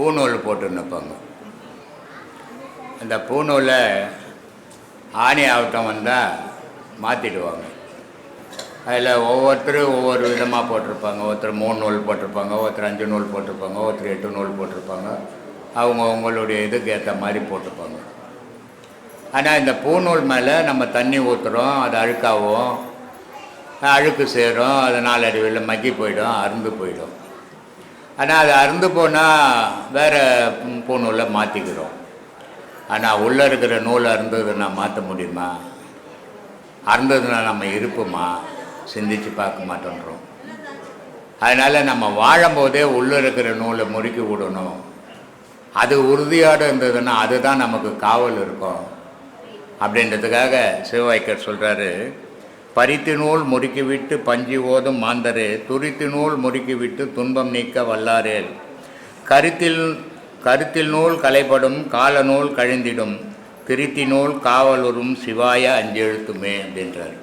பூநூல் போட்டு நிற்பாங்க அந்த பூநூலை ஆணி ஆவட்டம் வந்தால் மாற்றிடுவாங்க அதில் ஒவ்வொருத்தரும் ஒவ்வொரு விதமாக போட்டிருப்பாங்க. ஒருத்தர் மூணு நூல் போட்டிருப்பாங்க ஒருத்தர் அஞ்சு நூல் போட்டிருப்பாங்க ஒருத்தர் எட்டு நூல் போட்டிருப்பாங்க. அவங்க அவங்களுடைய இதுக்கு ஏற்ற மாதிரி போட்டிருப்பாங்க ஆனால் இந்த பூநூல் மேலே நம்ம தண்ணி ஊற்றுறோம் அது அழுக்காகும் அழுக்கு சேரும் அது நாளடைவில் மக்கி போயிடும் அருந்து போயிடும். ஆனால் அது அறுந்து போனால் வேறு பூநூலை மாற்றிக்கிறோம் ஆனால் உள்ளே இருக்கிற நூல் அருந்ததுன்னா மாற்ற முடியுமா? அறந்ததுன்னா நம்ம இருப்போமா? சிந்திச்சு பார்க்க மாட்டோன்றோம். அதனால் நம்ம வாழும்போதே உள்ளே இருக்கிற நூலை முறுக்கி விடணும். அது உறுதியோடு இருந்ததுன்னா அதுதான் நமக்கு காவல் இருக்கும். அப்படின்றதுக்காக சிவவாய்க்கர் சொல்கிறாரு பரித்து நூல் முறுக்கிவிட்டு பஞ்சி ஓதும் மாந்தரே துரித்து நூல் முறுக்கிவிட்டு துன்பம் நீக்க வல்லாரேல். கருத்தில் கருத்தில் நூல் கலைப்படும் கால நூல் கழிந்திடும் திருத்தி நூல் காவலுறும் சிவாய அஞ்செழுத்துமே அப்படின்றார்.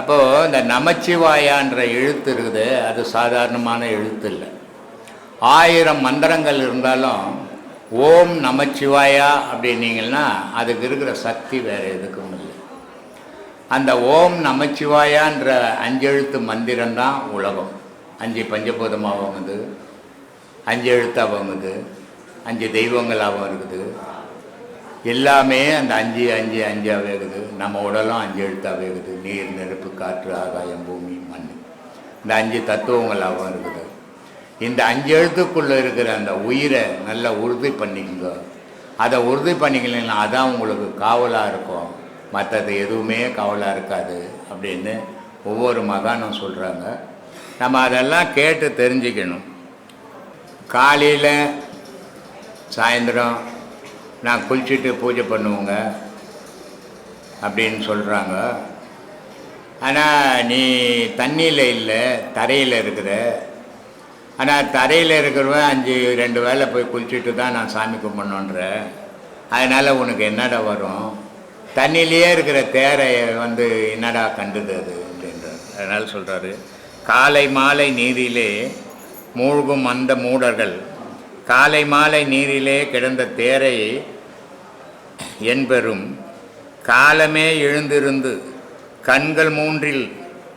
அப்போது இந்த நமச்சிவாயான்ற எழுத்து இருக்குது அது சாதாரணமான எழுத்து இல்லை ஆயிரம் மந்திரங்கள் இருந்தாலும் ஓம் நமச்சிவாயா அப்படின்னீங்கன்னா அதுக்கு இருக்கிற சக்தி வேறு எதுக்கும் அந்த ஓம் நமச்சிவாயான்ற அஞ்செழுத்து மந்திரம்தான் உலகம். அஞ்சு பஞ்சபூதமாக வாங்குது அஞ்சு எழுத்தாக வாங்குது அஞ்சு தெய்வங்களாகவும் இருக்குது. எல்லாமே அந்த அஞ்சு அஞ்சு அஞ்சாக இருக்குது. நம்ம உடலும் அஞ்சு எழுத்தாக இருக்குது. நீர் நெருப்பு காற்று ஆகாயம் பூமி மண். இந்த அஞ்சு தத்துவங்களாகவும் இருக்குது. இந்த அஞ்சு எழுத்துக்குள்ளே இருக்கிற அந்த உயிரை நல்லா உறுதி பண்ணிக்கோங்க. அதை உறுதி பண்ணிக்கலைன்னா அதான் உங்களுக்கு காவலாக இருக்கும். மற்றது எதுவுமே கவலாக இருக்காது அப்படின்னு ஒவ்வொரு மகானும் சொல்கிறாங்க நம்ம அதெல்லாம் கேட்டு தெரிஞ்சுக்கணும். காலையில் சாயந்தரம் நான் குளிச்சுட்டு பூஜை பண்ணுவோங்க அப்படின்னு சொல்கிறாங்க ஆனால் நீ தண்ணியில் இல்லை தரையில் இருக்கிற. ஆனால் தரையில் இருக்கிறவன் அஞ்சு ரெண்டு வேளை போய் குளிச்சுட்டு தான் நான் சாமி கும்பிடணுன்ற. அதனால் உனக்கு என்னடா வரும்? தண்ணியிலேயே இருக்கிற தேரை வந்து என்னடா கண்டுது அது அப்படின்றார். அதனால் சொல்கிறாரு காலை மாலை நீரிலே மூழ்கும் அந்த மூடர்கள் காலை மாலை நீரிலே கிடந்த தேரை என்பரும் காலமே எழுந்திருந்து கண்கள் மூன்றில்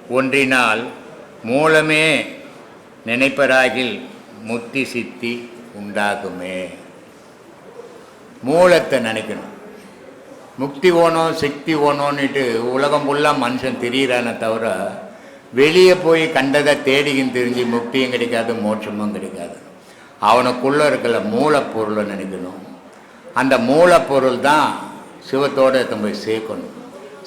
ஒன்றினால் மூலமே நினைப்பராகில் முத்தி சித்தி உண்டாகுமே. மூலத்தை நினைக்கணும். முக்தி ஓணும் சக்தி ஓணும்னுட்டு உலகம் ஃபுல்லாக மனுஷன் தெரியிறானே தவிர வெளியே போய் கண்டதை தேடியும் தெரிஞ்சு முக்தியும் கிடைக்காது மோட்சமும் கிடைக்காது. அவனுக்குள்ளே இருக்கிற மூலப்பொருளை நினைக்கணும். அந்த மூலப்பொருள் தான் சிவத்தோடு எடுத்து போய் சேர்க்கணும்.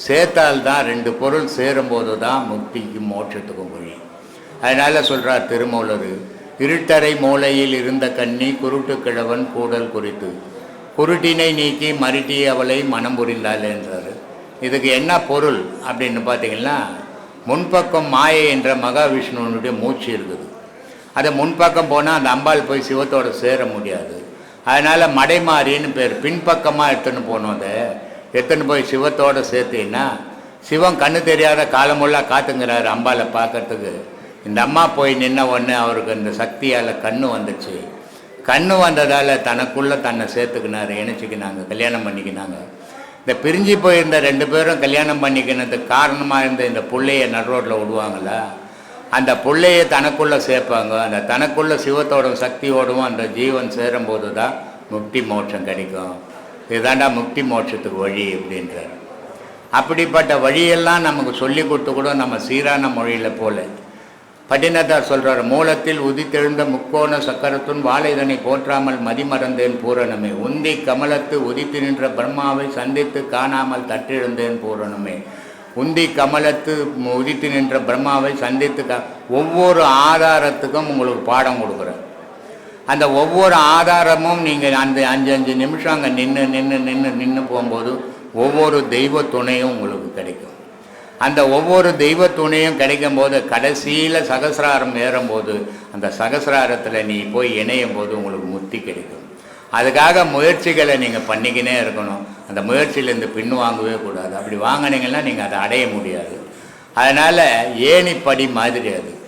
சேர்த்தால் தான் ரெண்டு பொருள் சேரும்போது தான் முக்திக்கும் மோட்சத்துக்கும் வழி. அதனால் சொல்கிறார் திருமூலர் இருட்டறை மூலையில் இருந்த கண்ணி குருட்டு கிழவன் கூடல் குறித்து குருட்டினை நீக்கி மருட்டி அவளை மனம் புரிந்தாள் என்றார். இதுக்கு என்ன பொருள் அப்படின்னு பார்த்தீங்கன்னா முன்பக்கம் மாயை என்ற மகாவிஷ்ணுவனுடைய மூச்சு இருக்குது. அது முன்பக்கம் போனால் அந்த அம்பாள் போய் சிவத்தோட சேர முடியாது. அதனால் மடைமாறின்னு பேர் பின்பக்கமாக எடுத்துன்னு போனோம் அதை. எடுத்துன்னு போய் சிவத்தோட சேர்த்தீங்கன்னா சிவன் கண்ணு தெரியாத காலமெல்லாம் காத்துங்கிறாரு அம்பாளை பார்க்கறதுக்கு. இந்த அம்மா போய் நின்ன உடனே அவருக்கு இந்த சக்தியால் கண்ணு வந்துச்சு. கண்ணு வந்ததால் தனக்குள்ளே தன்னை சேர்த்துக்கினாரு இணைச்சிக்கினாங்க கல்யாணம் பண்ணிக்கினாங்க. இந்த பிரிஞ்சு போயிருந்த ரெண்டு பேரும் கல்யாணம் பண்ணிக்கினதுக்கு காரணமாக இருந்த இந்த பிள்ளைய நடுரோட்டில் விடுவாங்களா அந்த பிள்ளைய தனக்குள்ளே சேர்ப்பாங்க. அந்த தனக்குள்ளே சிவத்தோடும் சக்தியோடும் அந்த ஜீவன் சேரும்போது தான் முக்தி மோட்சம் கிடைக்கும். இதுதாண்டா முக்தி மோட்சத்துக்கு வழி அப்படின்றார். அப்படிப்பட்ட வழியெல்லாம் நமக்கு சொல்லி கொடுத்து கூட நம்ம சீரான மொழியில் போல பட்டினத்தார் சொல்றார் மூலத்தில் உதித்தெழுந்த முக்கோண சக்கரத்துன் வாழைதனை போற்றாமல் மதிமறந்தேன் பூரணமே. உந்தி கமலத்து உதித்து நின்ற பிரம்மாவை சந்தித்து காணாமல் தட்டிழந்தேன் பூரணமே. உந்தி கமலத்து உதித்து நின்ற பிரம்மாவை சந்தித்து கா ஒவ்வொரு ஆதாரத்துக்கும் உங்களுக்கு பாடம் கொடுக்குறேன். அந்த ஒவ்வொரு ஆதாரமும் நீங்கள் அந்த அஞ்சு அஞ்சு நிமிஷம் அங்கே நின்று நின்று நின்று நின்று போகும்போது ஒவ்வொரு தெய்வ துணையும் உங்களுக்கு கிடைக்கும். அந்த ஒவ்வொரு தெய்வ துணையும் கிடைக்கும் போது கடைசியில் சகசிராரம் ஏறும்போது அந்த சகசிராரத்தில் நீ போய் இணையும் போது உங்களுக்கு முத்தி கிடைக்கும். அதுக்காக முயற்சிகளை நீங்கள் பண்ணிக்கினே இருக்கணும். அந்த முயற்சியிலேருந்து பின் வாங்கவே கூடாது. அப்படி வாங்கினீங்கன்னா நீங்கள் அதை அடைய முடியாது. அதனால் ஏணிப்படி மாதிரி அது.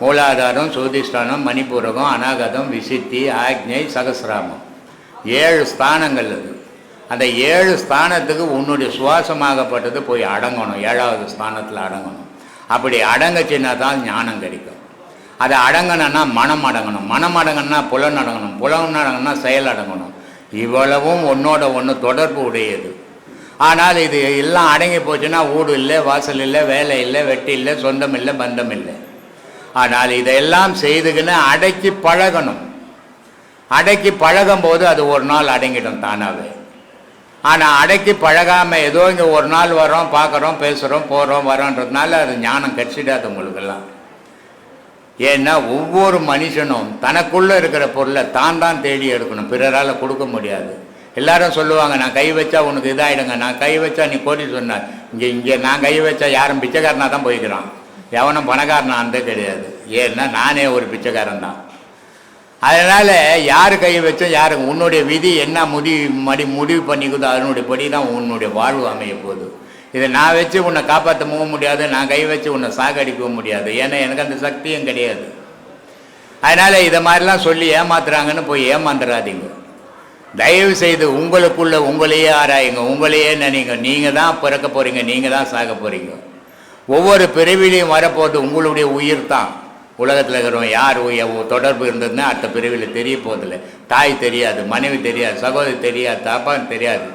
மூலாதாரம் சோதிஷ்டானம் மணிப்பூரகம் அநாகதம் விசித்தி ஆக்ஞை சகசிராமம். ஏழு ஸ்தானங்கள் அது. அந்த ஏழு ஸ்தானத்துக்கு உன்னுடைய சுவாசமாகப்பட்டது போய் அடங்கணும் ஏழாவது ஸ்தானத்தில் அடங்கணும். அப்படி அடங்கச்சின்னா தான் ஞானம் கிடைக்கும். அதை அடங்கணும்னா மனம் அடங்கணும். மனம் அடங்கணும்னா புலன் அடங்கணும். புலன் அடங்கணும்னா செயல் அடங்கணும். இவ்வளவும் ஒன்றோட ஒன்று தொடர்பு உடையது. ஆனால் இது எல்லாம் அடங்கி போச்சுன்னா வீடு இல்லை வாசல் இல்லை வேலை இல்லை வெட்டி இல்லை சொந்தம் இல்லை பந்தம் இல்லை. ஆனால் இதையெல்லாம் செய்துக்கின்னு அடக்கி பழகணும். அடக்கி பழகும் போது அது ஒரு நாள் அடங்கிடும் தானாகவே ஆனால் அடக்கி பழகாமல் ஏதோ இங்கே ஒரு நாள் வரோம் பார்க்குறோம் பேசுகிறோம் போகிறோம் வரோன்றதுனால அது ஞானம் கிடச்சிடாது உங்களுக்கெல்லாம். ஏன்னா ஒவ்வொரு மனுஷனும் தனக்குள்ளே இருக்கிற பொருளை தான் தான் தேடி எடுக்கணும். பிறரால் கொடுக்க முடியாது. எல்லாரும் சொல்லுவாங்க நான் கை வச்சா உனக்கு இதாகிடுங்க நான் கை வச்சா நீ கோடி சொன்னார். இங்கே இங்கே நான் கை வச்சா யாரும் பிச்சைக்காரனாக தான் போய்க்கிறான். எவனும் பணக்காரனா கிடையாது. ஏன்னா நானே ஒரு பிச்சைக்காரன் தான். அதனால் யார் கை வச்சோம் யாரு உன்னுடைய விதி என்ன முடிவு மடி முடிவு பண்ணிக்குதோ அதனுடைய படி தான் உன்னுடைய வாழ்வு அமைய போகுது. இதை நான் வச்சு உன்னை காப்பாற்ற போக முடியாது நான் கை வச்சு உன்னை சாகடிக்கவும் முடியாது. ஏன்னா எனக்கு அந்த சக்தியும் கிடையாது. அதனால் இதை மாதிரிலாம் சொல்லி ஏமாத்துறாங்கன்னு போய் ஏமாந்துடாதீங்க தயவு செய்து உங்களுக்குள்ள உங்களையே ஆராயுங்க. உங்களையே நினைங்க. நீங்கள் தான் பிறக்க போகிறீங்க நீங்கள் தான் சாக போகிறீங்க ஒவ்வொரு பிறவிலையும் வரப்போது உங்களுடைய உயிர் தான். உலகத்தில் இருக்கிறவங்க யார் தொடர்பு இருந்ததுன்னா அடுத்த பிரிவில் தெரிய போதில்லை தாய் தெரியாது மனைவி தெரியாது சகோதரி தெரியாது தாப்பான்னு தெரியாது.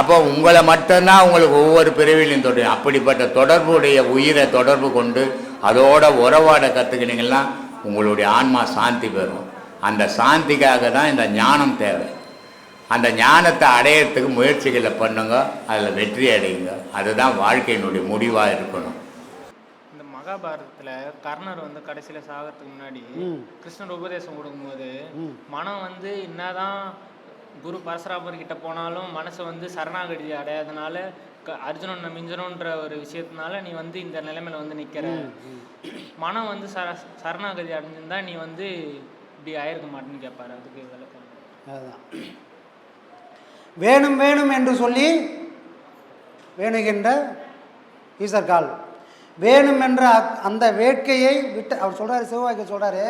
அப்போ உங்களை மட்டும்தான் உங்களுக்கு ஒவ்வொரு பிரிவிலையும் தொடரும் அப்படிப்பட்ட தொடர்புடைய உயிரை தொடர்பு கொண்டு அதோட உறவாட கற்றுக்கினீங்கன்னா உங்களுடைய ஆன்மா சாந்தி பெறும். அந்த சாந்திக்காக தான் இந்த ஞானம் தேவை. அந்த ஞானத்தை அடையிறதுக்கு முயற்சிகளை பண்ணுங்க அதில் வெற்றி அடையுங்க. அதுதான் வாழ்க்கையினுடைய முடிவாக இருக்கணும். மகாபாரதத்துல கர்ணர் வந்து கடைசியில சாகிறதுக்கு முன்னாடி கிருஷ்ணர் உபதேசம் கொடுக்கும்போது மனம் வந்து என்னதான் குரு பரசுராமர் கிட்ட போனாலும் மனசு வந்து சரணாகதி அடையாதனால அர்ஜுனனை மிஞ்சணுன்ற ஒரு விஷயத்தினால நீ வந்து இந்த நிலைமையில வந்து நிக்கிற. மனம் வந்து சர சரணாகதி அடைஞ்சிருந்தா நீ வந்து இப்படி ஆயிருக்க மாட்டேன்னு கேட்பாரு அதுக்கு விளக்கம் அதுதான் வேணும் வேணும் என்று சொல்லி வேணுகின்ற ஈசர்கால். வேணும் என்ற அந்த வேட்கையை விட்டு அவர் சொல்கிறாரு சிவவாக்கிய சொல்கிறாரு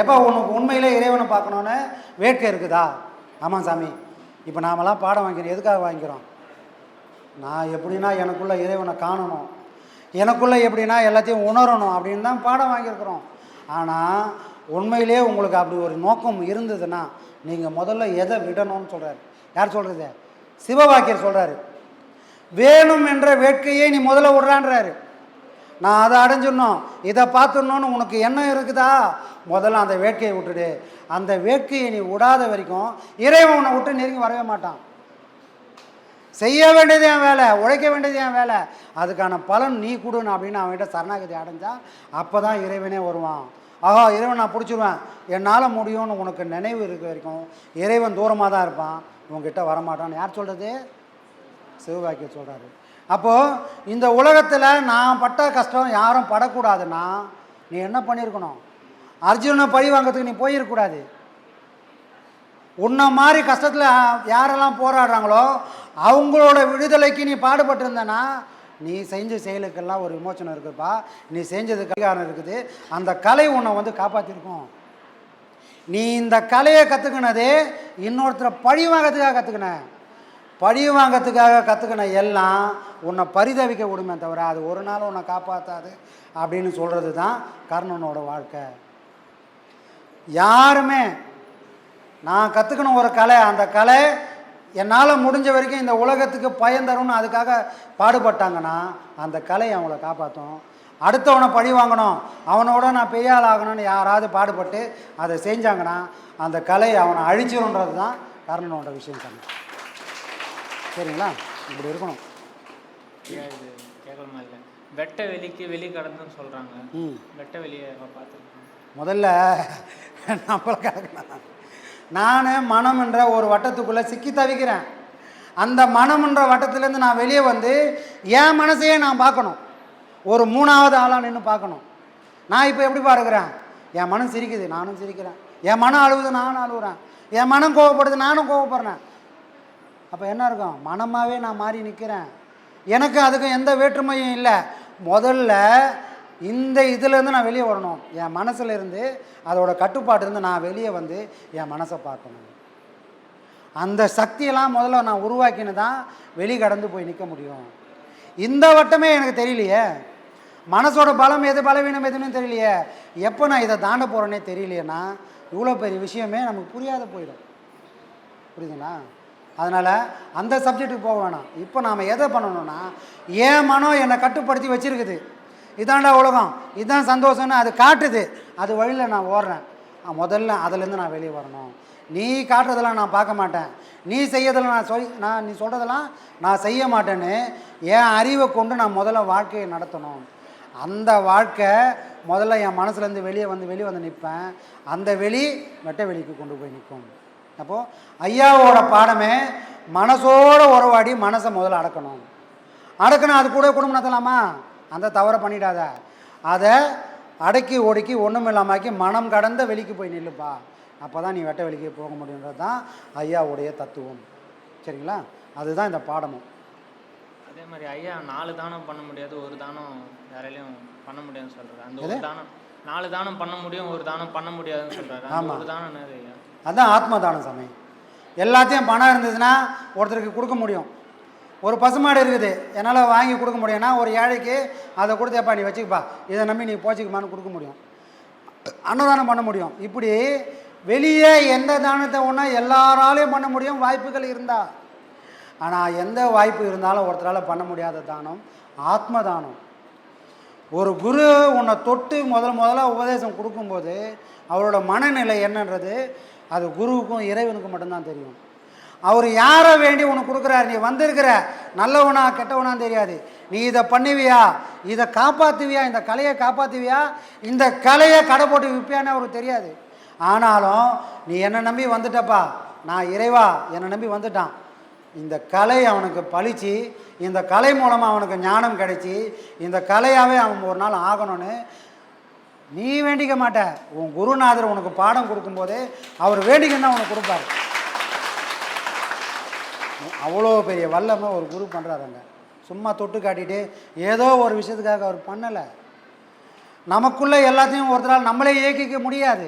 எப்போ உனக்கு உண்மையிலே இறைவனை பார்க்கணுன்னு வேட்கை இருக்குதா? ஆமாம் சாமி. இப்போ நாமெல்லாம் பாடம் வாங்கிக்கிறோம். எதுக்காக வாங்கிக்கிறோம்? நான் எப்படின்னா எனக்குள்ளே இறைவனை காணணும். எனக்குள்ளே எப்படின்னா எல்லாத்தையும் உணரணும் அப்படின்னு தான் பாடம் வாங்கியிருக்கிறோம். ஆனால் உண்மையிலே உங்களுக்கு அப்படி ஒரு நோக்கம் இருந்ததுன்னா நீங்கள் முதல்ல எதை விடணும்னு சொல்கிறாரு யார் சொல்கிறது சிவவாக்கியர் சொல்கிறாரு வேணும் என்ற வேட்கையை நீ முதல்ல விடுறான்றாரு. நான் அதை அடைஞ்சிடணும். இதை பார்த்துடணும்னு உனக்கு எண்ணம் இருக்குதா? முதல்ல அந்த வேட்கையை விட்டுடு. அந்த வேட்கையை நீ விடாத வரைக்கும் இறைவன் உன்னை விட்டு நெருங்கி வரவே மாட்டான். செய்ய வேண்டியது என் வேலை உழைக்க வேண்டியது என் வேலை. அதுக்கான பலன் நீ கொடுன்னு அப்படின்னு அவன்கிட்ட சரணாகதி அடைஞ்சா அப்போ தான் இறைவனே வருவான். ஆஹா இறைவன் நான் பிடிச்சிருவேன். என்னால் முடியும்னு உனக்கு நினைவு இருக்க வரைக்கும் இறைவன் தூரமாக தான் இருப்பான். உங்ககிட்ட வரமாட்டான்னு யார் சொல்கிறது சிவபாக்கியம் சொல்கிறாரு அப்போது இந்த உலகத்தில் நான் பட்ட கஷ்டம் யாரும் படக்கூடாதுன்னா நீ என்ன பண்ணியிருக்கணும் அர்ஜுனனை பழி வாங்கிறதுக்கு நீ போயிருக்கக்கூடாது. உன்னை மாதிரி கஷ்டத்தில் யாரெல்லாம் போராடுறாங்களோ அவங்களோட விடுதலைக்கு நீ பாடுபட்டிருந்தனா நீ செஞ்ச செயலுக்கெல்லாம் ஒரு விமோச்சனம் இருக்குப்பா. நீ செஞ்சது கலிகாரம் இருக்குது. அந்த கலை உன்னை வந்து காப்பாற்றிருக்கும் நீ இந்த கலையை கற்றுக்கினதே இன்னொருத்தரை பழி வாங்கிறதுக்காக கற்றுக்கின பழி வாங்கிறதுக்காக கற்றுக்கின எல்லாம் உன்னை பரிதவிக்க விடுமே தவிர அது ஒரு நாள் உன்னை காப்பாற்றாது அப்படின்னு சொல்கிறது தான் கர்ணனோட வாழ்க்கை. யாருமே நான் கற்றுக்கணும் ஒரு கலை அந்த கலை என்னால் முடிஞ்ச வரைக்கும் இந்த உலகத்துக்கு பயன் தரும்னு அதுக்காக பாடுபட்டாங்கன்னா அந்த கலை அவங்கள காப்பாற்றும் அடுத்தவனை பழி வாங்கணும் அவனோட நான் பெரிய ஆகணும்னு யாராவது பாடுபட்டு அதை செஞ்சாங்கன்னா அந்த கலை அவனை அழிச்சிருன்றது தான் கர்ணனோட விஷயம். சாமி சரிங்களா? இப்படி இருக்கணும். ஐயா, இது இல்லை? வெட்ட வெளிக்கு வெளி கடந்துன்னு சொல்றாங்க. ம். வெட்ட வெளியை பார்த்துருக்கேன் முதல்ல நம்மள கலக்கணும் நான் மனம் என்ற ஒரு வட்டத்துக்குள்ளே சிக்கி தவிக்கிறேன். அந்த மனம் என்ற வட்டத்திலேருந்து நான் வெளியே வந்து என் மனசையே நான் பார்க்கணும். ஒரு மூணாவது ஆளாக நின்று பார்க்கணும். நான் இப்போ எப்படி பார்க்குறேன்? என் மனம் சிரிக்குது நானும் சிரிக்கிறேன். என் மனம் அழுகுது நானும் அழுகுறேன் என் மனம் கோவப்படுது நானும் கோவப்படுறேன். அப்போ என்ன இருக்கும்? மனமாகவே நான் மாறி நிற்கிறேன் எனக்கு அதுக்கும் எந்த வேற்றுமையும் இல்லை. முதல்ல இந்த இதுலேருந்து நான் வெளியே வரணும். என் மனசுலேருந்து அதோட கட்டுப்பாட்டிலேருந்து நான் வெளியே வந்து என் மனசை பார்க்கணும். அந்த சக்தியெல்லாம் முதல்ல நான் உருவாக்கினு தான் வெளி கடந்து போய் நிற்க முடியும். இந்த வட்டமே எனக்கு தெரியலையே. மனசோட பலம் எது பலவீனம் எதுன்னு தெரியலையே. எப்போ நான் இதை தாண்ட போகிறேனே தெரியலையேன்னா இவ்வளோ பெரிய விஷயமே நமக்கு புரியாத போயிடும். புரியுதுங்களா? அதனால் அந்த சப்ஜெக்ட்டுக்கு போக வேணாம். இப்போ நாம் எதை பண்ணணும்னா என் மனம் என்னை கட்டுப்படுத்தி வச்சுருக்குது. இதாண்டா உலகம். இதுதான் சந்தோஷம்னு அது காட்டுது. அது வழியில் நான் ஓடுறேன். முதல்ல அதுலேருந்து நான் வெளியே வரணும். நீ காட்டுறதெல்லாம் நான் பார்க்க மாட்டேன். நீ செய்யறதெல்லாம் நான் சொல் நான் நீ சொல்கிறதெல்லாம் நான் செய்ய மாட்டேன்னு என் அறிவை கொண்டு நான் முதல்ல வாழ்க்கையை நடத்தணும். அந்த வாழ்க்கை முதல்ல என் மனசுலேருந்து வெளியே வந்து வெளியே வந்து நிற்பேன். அந்த வெளி வெட்ட வெளிக்கு கொண்டு போய் நிற்கும். அப்போது ஐயாவோட பாடமே மனசோட உறவாடி மனசை முதல்ல அடக்கணும். அடக்கணும் அது கூட குடும்பம் நடத்தலாமா? அந்த தவறை பண்ணிடாத. அதை அடக்கி ஒடுக்கி ஒன்றும் இல்லாமாக்கி மனம் கடந்த வெளிக்கு போய் நில்லுப்பா. அப்போ தான் நீ வெட்ட வெளிக்கு போக முடியுன்றது தான் ஐயாவுடைய தத்துவம். சரிங்களா? அதுதான் இந்த பாடமும். அதே மாதிரி ஐயா நாலு தானம் பண்ண முடியாது ஒரு தானம் யாராலையும் பண்ண முடியாதுன்னு சொல்றாரு. அந்த ஒரு தானம் நாலு தானம் பண்ண முடியும் ஒரு தானம் பண்ண முடியாதுன்னு சொல்றாரு. அந்த ஆமா. ஒரு தானம் அதுதான் ஆத்ம தானம் சாமி. எல்லாத்தையும் பணம் இருந்ததுன்னா ஒருத்தருக்கு கொடுக்க முடியும். ஒரு பசுமாடு இருக்குது என்னால் வாங்கி கொடுக்க முடியும்னா ஒரு ஏழைக்கு அதை கொடுத்தேப்பா நீ வச்சுக்கப்பா. இதை நம்பி நீ போச்சுக்குமான்னு கொடுக்க முடியும். அன்னதானம் பண்ண முடியும். இப்படி வெளியே எந்த தானத்தை ஒன்றா எல்லாராலையும் பண்ண முடியும் வாய்ப்புகள் இருந்தா. ஆனால் எந்த வாய்ப்பு இருந்தாலும் ஒருத்தரால் பண்ண முடியாத தானம் ஆத்ம தானம் ஒரு குரு உன்னை தொட்டு முதல் முதல்ல உபதேசம் கொடுக்கும்போது அவரோட மனநிலை என்னன்றது அது குருவுக்கும் இறைவனுக்கும் மட்டும்தான் தெரியும். அவர் யாரை வேண்டி உனக்கு கொடுக்குறாரு? நீ வந்திருக்கிற நல்லவனா கெட்டவனா தெரியாது. நீ இதை பண்ணுவியா? இதை காப்பாற்றுவியா இந்த கலையை காப்பாற்றுவியா இந்த கலையை கடை போட்டு விற்பியான்னு அவருக்கு தெரியாது. ஆனாலும் நீ என்னை நம்பி வந்துட்டப்பா. நான் இறைவா என்னை நம்பி வந்துட்டான். இந்த கலை அவனுக்கு பழிச்சு இந்த கலை மூலமாக அவனுக்கு ஞானம் கிடைச்சி இந்த கலையாகவே அவன் ஒரு நாள் ஆகணும்னு நீ வேண்டிக்க மாட்ட. உன் குருநாதர் உனக்கு பாடம் கொடுக்கும்போதே அவர் வேண்டிக்கன்னா உனக்கு கொடுப்பார். அவ்வளோ பெரிய வல்லமை ஒரு குரு பண்ணுறாருங்க சும்மா தொட்டு காட்டிட்டு ஏதோ ஒரு விஷயத்துக்காக அவர் பண்ணலை. நமக்குள்ளே எல்லாத்தையும் ஒருத்தரால் நம்மளே இயக்கிக்க முடியாது.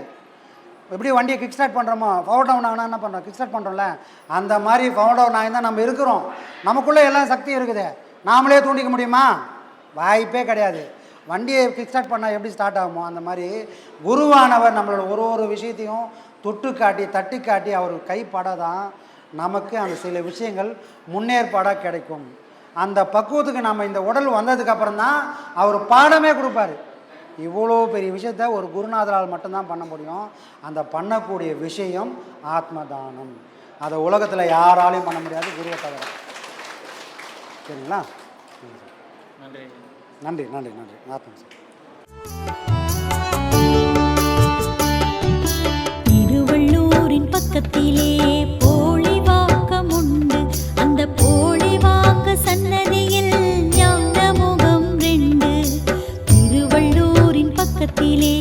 எப்படி வண்டியை கிக் ஸ்டார்ட் பண்ணுறோமோ பவர் டவுன் ஆனால் என்ன பண்ணுறோம் கிக் ஸ்டார்ட் பண்ணுறோம்ல அந்த மாதிரி பவர் டவுன் ஆகி தான் நம்ம இருக்கிறோம். நமக்குள்ளே எல்லா சக்தியும் இருக்குது. நாமளே தூண்டிக்க முடியுமா? வாய்ப்பே கிடையாது. வண்டியை கிக் ஸ்டார்ட் பண்ணால் எப்படி ஸ்டார்ட் ஆகுமோ அந்த மாதிரி குருவானவர் நம்மளோட ஒரு ஒரு விஷயத்தையும் தொட்டு காட்டி தட்டி காட்டி அவர் கைப்பட தான் நமக்கு அந்த சில விஷயங்கள் முன்னேற்பாடாக கிடைக்கும். அந்த பக்குவத்துக்கு நம்ம இந்த உடல் வந்ததுக்கப்புறம் தான் அவர் பாடமே கொடுப்பாரு. இவ்வளோ பெரிய விஷயத்த ஒரு குருநாதரால் மட்டும்தான் பண்ண முடியும். அந்த பண்ணக்கூடிய விஷயம் ஆத்மதானம். அதை உலகத்தில் யாராலையும் பண்ண முடியாது குருவை தவிர. சரிங்களா? நன்றி. நன்றி நன்றி நன்றி. வணக்கம் சார். திருவள்ளூரின் பக்கத்திலே போலி வாக்கம் உண்டு அந்த போலி வாக்க சன்னதியில் ஞான முகம் ரெண்டு. திருவள்ளூரின் பக்கத்திலே